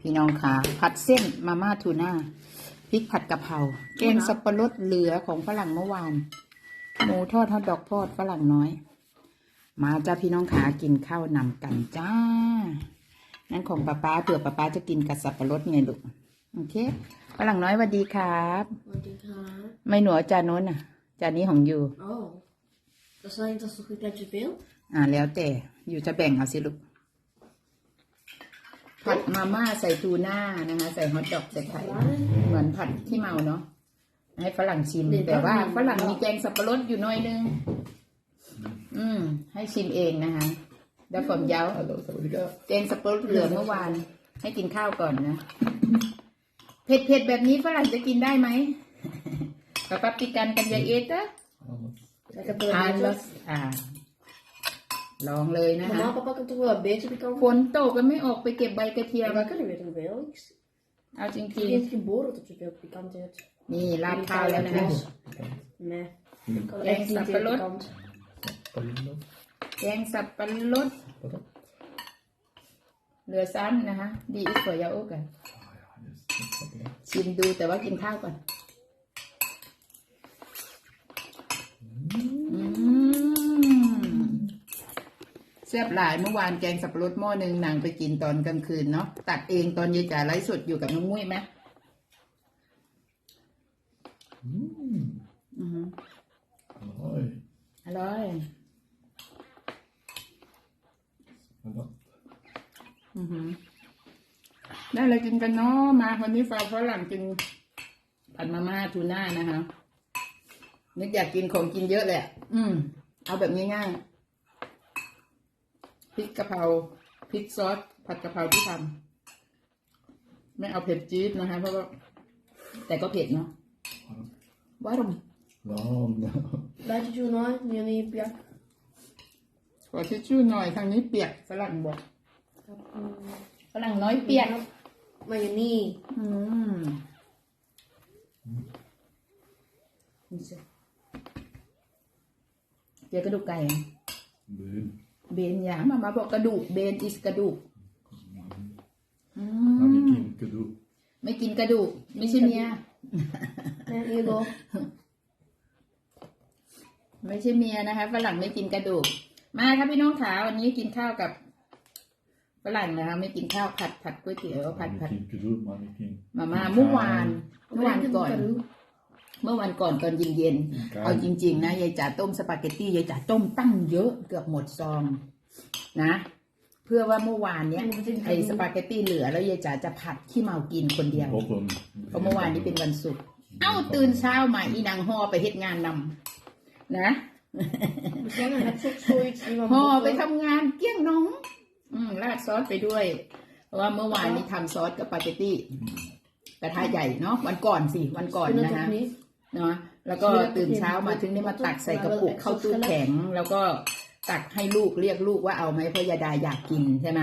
พี่น้องค่ะ ผัดเส้นมาม่าทูน่าพริกผัดกะเพราแกงสับปะรดเหลือของฝรั่งเมื่อวาน หมูทอดทอดดอกทอดฝรั่งน้อย มาจ้าพี่น้องขากินข้าวนำกันจ้า นั่นของป้าป้าเผื่อป้าป้าจะกินกับสับปะรดไงลูกโอเคฝรั่งน้อยสวัสดีครับสวัสดีครับไม่หนูเอาจานโน้นอะ จานนี้ของยู Oh, dat is alleen dat is toch een beetje veel? อ่าแล้วแต่อยู่จะแบ่งเอาสิลูก ผัดมาม่าใส่ทูน่านะคะ ใส่ฮอทดอกใส่ไข่เหมือนผัดที่เมาเนาะให้ฝรั่งชิมเดี๋ยวแต่ว่าต้องมีฝรั่งมีแกงสับปะรดอยู่หน้อยนึง อืม ให้ชิมเองนะคะเดี๋ยวผมเย้า Hallo, så var det godt. แกงสับปะรดเหลือเมื่อวาน ให้กินข้าวก่อนนะเผ็ดเผ็ดๆแบบนี้ฝรั่งจะกินได้ไหมกับปัปปิกันกันยาเอตะ Ik heb er อ่า een ล beetje. อ่าลองเลยนะคะ Normaal papa kan toch wel een beetje pikant. ฝนตกก็ไม่ออกไปเก็บใบกระเทียม Ja, maar ik kan niet weten hoeveel. Ik เอาจ ik ริง ben niet geboren tot je veel pikant hebt. ๆนี่ราดข้าวแล้วนะคะ Nee, Mm. ik kan Kijk, echt niet snap je, heel Lot? pikant. Pardon? แกงสับปะรด Pardon? เหลือซ้ำนะคะ ดีอีกกว่ายาโอกัน Ah, ja, just. det. ชิมดูแต่ว่ากินข้าวก่อน อืม แซ่บหลายเมื่อวานแกงสับปะรดหม้อหนึ่งนางไปกินตอนกลางคืนเนาะตัดเองตอนยายจ๋าไลฟ์สดอยู่กับน้องมุ้ยไหม Mm. อือหือ Oj. อร่อย Vänta. อือหือได้อะไรกินกันเนาะมาวันนี้ฟ้าฝรั่งกินผัดมาม่าทูน่านะคะนึกอยากกินของกินเยอะเลยอะอืมเอาแบบง่ายๆ พริกกะเพราพริกซอสผัดกะเพราที่ทำไม่เอาเผ็ดจี๊ดนะคะเพราะว่าแต่ก็เผ็ดเนาะว้าดม Varm. Beetje tuna, jullie pjak. ขอทิชชู่หน่อยทางนี้เปียกฝรั่งบอกฝรั่งน้อยเปียก Mayonie. อืมนี่สิเจอกระดูกไก่อะ Ben. เบนยามามาบอกกระดูกเบนอิสกระดูกอืม Han gick in kudu. ไม่กินกระดูก ไม่ใช่เมีย Nee, hier go. ไม่ใช่เมียนะคะฝรั่งไม่กินกระดูก มาครับพี่น้องขาวันนี้กินข้าวกับฝรั่งนะคะไม่กินข้าวผัดผัดก๋วยเตี๋ยวผัด Han ผัด gick in kudu. Man gick in. มาม่าเมื่อวานเมื่อวาน Wat ก่อน doe เมื่อวันก่อนตอนเย็นๆเอาจริง ๆ นะยายจ๋าต้มสปาเกตตี้ยายจ๋าต้มตั้งเยอะเกือบหมดซองนะ เพื่อว่าเมื่อวานเนี้ยไอ้สปาเกตตี้เหลือแล้วยายจ๋าจะผัดขี้เมากินคนเดียว Op een. เพราะเมื่อวานนี้เป็นวันศุกร์เอ้าตื่นเช้ามาอีนางห่อไปเฮ็ดงานนำนะ Dus dan heb je ook zoiets die van ห่อไป botten. ทำงานเกลี้ยงน้อง อืมราดซอสไปด้วย เพราะว่าเมื่อวานนี้ทำซอสกับสปาเกตตี้ กระทะใหญ่เนาะวันก่อนสิวันก่อน Ik vind นะ het ฮะ ook niet. เนาะแล้วก็ตื่นเช้ามาถึงได้มาตักใส่กระปุกเข้าตู้แข็ง แล้วก็ตักให้ลูกเรียกลูกว่าเอาไหมเพราะยาดาอยากกินใช่ไหม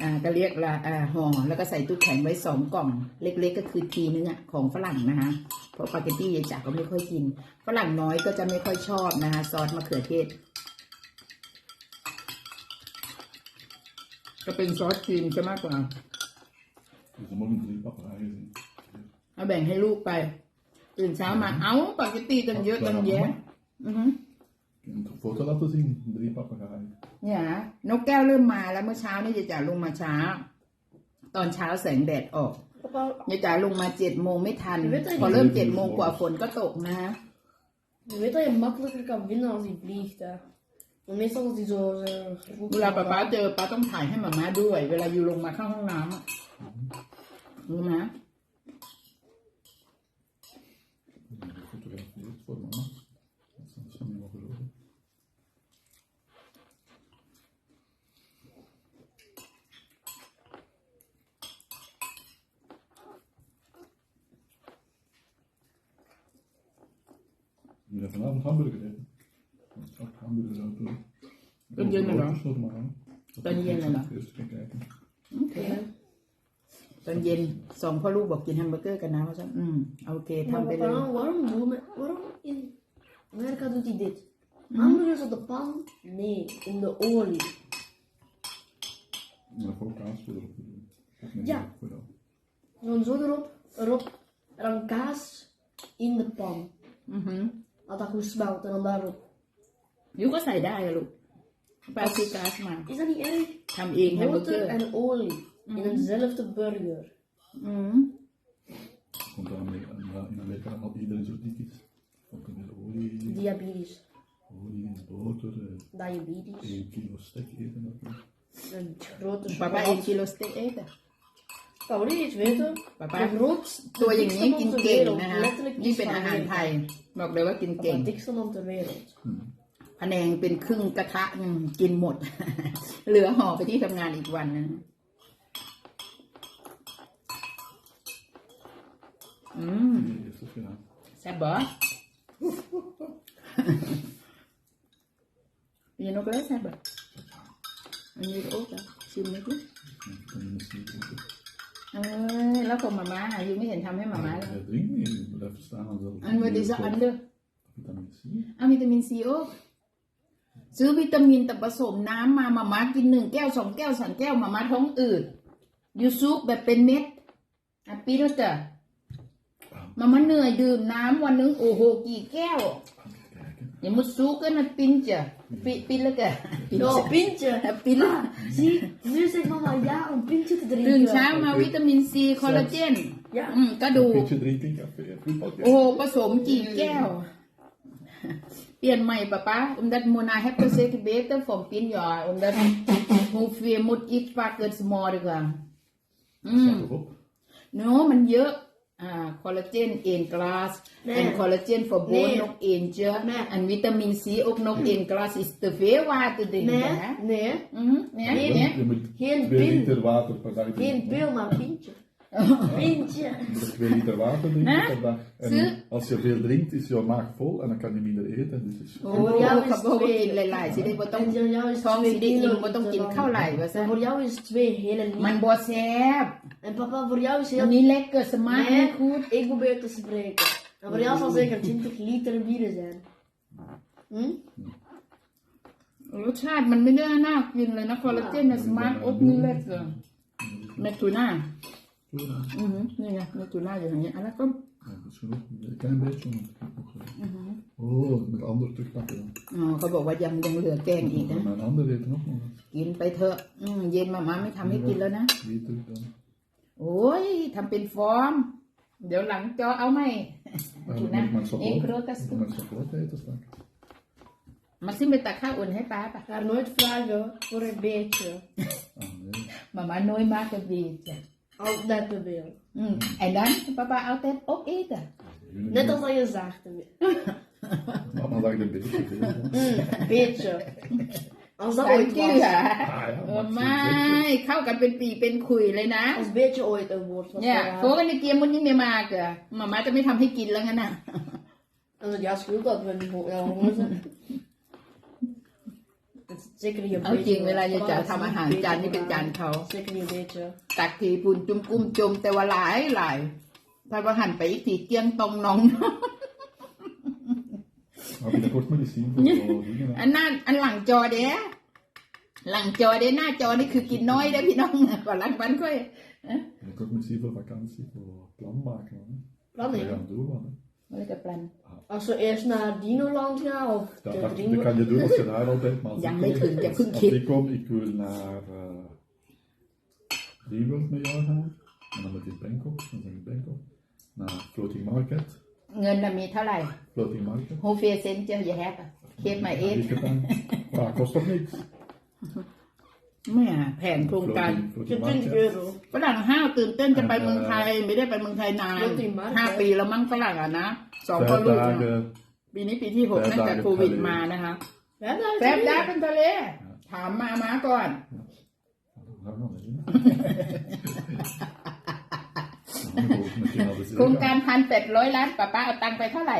อ่าก็เรียกละอ่าห่อแล้วก็ใส่ตู้แข็งไว้สองกล่อง เล็ก ๆ ก็คือทีนึงอะของฝรั่งนะคะเพราะสปาเกตตี้ยายจ๋าก็ไม่ค่อยกินฝรั่งน้อยก็จะไม่ค่อยชอบนะคะซอสมะเขือเทศก็เป็นซอสครีมจะมากกว่า Dus dan moet je drie pappen eieren. เอาแบ่งให้ลูกไป ตื่นเช้ามา เอ้าสปาเกตตี้ตั้งเยอะตั้งแยะอือฮึ Ik heb een foto laten zien. Drie pappen eieren. เนี่ยนะนกแก้วเริ่มมาแล้วเมื่อเช้านี่ยายจ๋าลงมาช้า ตอนเช้าแสงแดดออก Papa, ยายจ๋าลงมาเจ็ดโมงไม่ทัน je weet dat พอ je, เริ่มเจ็ดโมงกว่าฝนก็ตกนะฮะ je weet dat je makkelijker kan winnen als hij vliegt, hè. Maar meestal als hij zo... eh, เวลาป๊าป๊าเจอป๊าต้องถ่ายให้หมาม่าด้วย เวลาอยู่ลงมาเข้าห้องน้ำอะ รู้ไหม Ik fotografeerd voor mama. Dat is anders van niet mogen geloven. We gaan vanavond hamburger eten. Ik ga hamburgers uitdoen. Dat doen we dan. normaal. Dat doen we dan. Eerst gaan kijken. โอเค ตอนเย็นสองพ่อลูกบอกกินแฮมเบอร์เกอร์กันนะว่าซะอืมโอเค Maar ทำไปเลย papa, waarom doen we... Waarom in Amerika doet hij dit? Hamburgers op de pan? Nee, in de olie. En dan ook kaas voor erop doen. Nee, Ja. Goed al. Gewoon zo erop, erop. En dan kaas in de pan. อือหือ Laat dat goed smelten en dan daarop. ยูก็ใส่ได้อะลูกปลาซีก๊าซมา Is dat niet erg? ทำเองแฮมเบอร์เกอ Boter ร์ en olie in eenzelfde burger. อืม Komt daar mee, in Amerika allemaal iedereen zo dik is. Ook een beetje olie, Diabetes. olie en boter. eh, Diabetes. 1 kilo stek eten natuurlijk. Een grote ป้าป้าเอง chocolade. กิโลสเต็กเอ็กอะ Kan we niet eens weten? Papa. De grootste, ตัวอย่าง dikste นี้ man กิน ter เก่ง wereld. นะฮะ Letterlijk นี่ is เป็น van อาหารไทย Amerika. บอกเลยว่ากินเก่ง De dikste man ter wereld. พะแนงเป็นครึ่งกระทะหนึ่งกินหมด เหลือห่อไปที่ทำงานอีกวันหนึง อืม Die heeft het gedaan. แซ่บบ่ยีนกเลยแซ่บบ่อันนี้โอ๊กอะชิมไหมพี่ En dan is het niet goed. เออแล้วของมาม่าอะยูไม่เห็นทำให้มาม่าเลย Ja, drink niet. Je moet even staan en zelf. อันว่าดิซอันเด้อ Vitamine C. เอาวิตามินซีโอซื้อวิตามินแต่ผสมน้ำมามาม่ากินหนึ่งแก้วสองแก้วสามแก้วมาม่าท้องอืดยูซุปแบบเป็นเม็ดอะปีแล้วจ้ะ มาม่าเหนื่อยดื่มน้ำวันหนึงโอ้โหกี่แก้ว Kijken. อย่ามุดซุกกันนะปินจ้ะปิปินแล้วจ้ะปิน Ja, จ้ะ pintje. ปิน Zie, nu zegt mama ja om pintje te ตื่น drinken. เช้ามาวิตามินซีคอลลาเจน Ja. อืมกระดูก Een beetje drinken, café, voetbalkijken. โอ้ผสมกี่แก้ว เปลี่ยนใหม่ปะป๊าอุมดัดโมนาแฮปเปอร์เซกเบเตอร์ฟอมปินยออุมดัดฮูเฟียมุดอีกฟาเกิดสมอดีกว่าอืม Staat erop. โนมันเยอะอ่า คอลลาเจนเอ็นกลาส แน่ แอนคอลลาเจน for แน่ bone นกเอ็นเจอ แน่ อันวิตามินซีอกนกเอ็นกลาส is te veel water drinken Nee, นะ nee. อืมเนี่ย Nee. เนี่ย Je moet Geen 2 pin. liter water per dag Geen drinken. pil, maar pintje. Pintje. Je moet 2 liter water drinken Hè? per dag. En Zie? als je veel drinkt, is jouw maag vol en dan kan je minder eten. Dus het is โอ้ voor jou is เขาบอกว่า twee. กินหลายๆสิได้บ่ต้อง En voor jou is ท้องสิ twee ได้อิ่ม kilo บ่ต้องกิน liter ข้าวไหล dan. ว่าซะ En voor jou is twee hele มัน liter. บ่แซ่บ En papa, voor jou is อัน heel... นี้เล็กเกิดสมาร์ทไม่ Nee, คูด ik probeer te spreken. En voor jou zal zeker 20 liter bieren zijn. Hm? รสชาติมันไม่ได้น่ากินเลยนะคอลลาเจนนะสมาร์ทอบนี่เล็กเลยเมทูน่า Goed, hè? อือหือนี่ไงเมทูน่า อยู่อย่างนี้อันนั้นก็ Ja, dat is genoeg. Een klein beetje. want het moet nog, eh, Oh, met ander terugpakken dan. อ๋อเขาบอกว่ายังยังเหลือแกงอีกนะ Mijn ander heeft nog nog wat. กินไปเถอะอืมเย็นมาม่าไม่ทำให้กินแล้วนะ Wie terug dan? โอ้ยทำเป็นฟอร์ม เดี๋ยวหลังจอเอาไหม Maar ทู moet น่า ik mijn เอ็กโคร chocolade, ตัส moet ik mijn chocolade eten straks? มาซิมไปตักข้าวอุ่นให้ป้าป่ะ Ga er nooit vragen voor een beetje. Ah, nee. มาม่าน้อยมากก็ดีจ้ะ Altijd te veel. อืมไอ้นั้นป้าป้าเอาแต่อกเอทอะ Jullie Net niet. als dat je zaagt. te veel. Mama dacht een beetje veel. hè. Hm, een beetje. Als dat ใส่ ooit เกลือ was. Ah ja, เออ maar ไม่ het is เข้ากันเป็นปีเป็นคุยเลยนะ Als beetje ooit een woord was. เนี่ย voor โฟ haar. กันในเกมวันนี้ไม่มาเกะมาม่าจะไม่ทำให้กินแล้วงั้นน่ะ En dat ja, schuld dat we niet ja, honger zijn. Het is Zeker niet een เอาจริง beetje. เวลาจะ Papa, จะ het is ทำ niet อาหาร een beetje จานนี้เป็น voor จาน haar. เขา Zeker niet een beetje. ตักทีปุนจุ่มกุ้มจมแต่ว่าหลายหลายถ้าว่าหันไปอีกทีเกียงตรงน้อง Maar binnenkort moet je zien voor zo'n dingen. hè. อันหน้าอันหลังจอเด้หลังจอเด้หน้าจอนี่คือกินน้อยเด้อพี่น้องก่อนหลังบันค่อย Binnenkort moet je zien voor vakantie, voor plan maken. Hè. We Planning. gaan doen wat. Hè. มันจะปลัน Als we eerst naar Dinoland gaan of Ja, de dat, Dream- dat kan je doen als je daar altijd, maar als Ja, ik maar kom- ik vind- ja, als- vind als ik- ik kom, ik wil naar uh, Dreamworld met jou gaan. En dan met in Bangkok, dan zijn we in Bangkok. Naar Floating Market. เงินน่ะมีเท่าไหร่ Floating Market. โฮเฟเซนเจออย่าแฮปอะเคสมาเอส Die gedaan. Maar kost toch niks? แม่แผนโครงการจริงๆคือฝรั่งห้าวตื่นเต้นจะไปเมืองไทย ไม่ได้ไปเมืองไทยนานห้าปีแล้วมั้งฝรั่งอะนะสองพ่ลูกปีนี้ปีที่หกนั่งแต่โควิดมานะคะแล้วแซ่บดาเป็นทะเล ถามมามาก่อนโครงการพันแปดร้อยล้านป้าป้าเอาตังค์ไปเท่าไหร่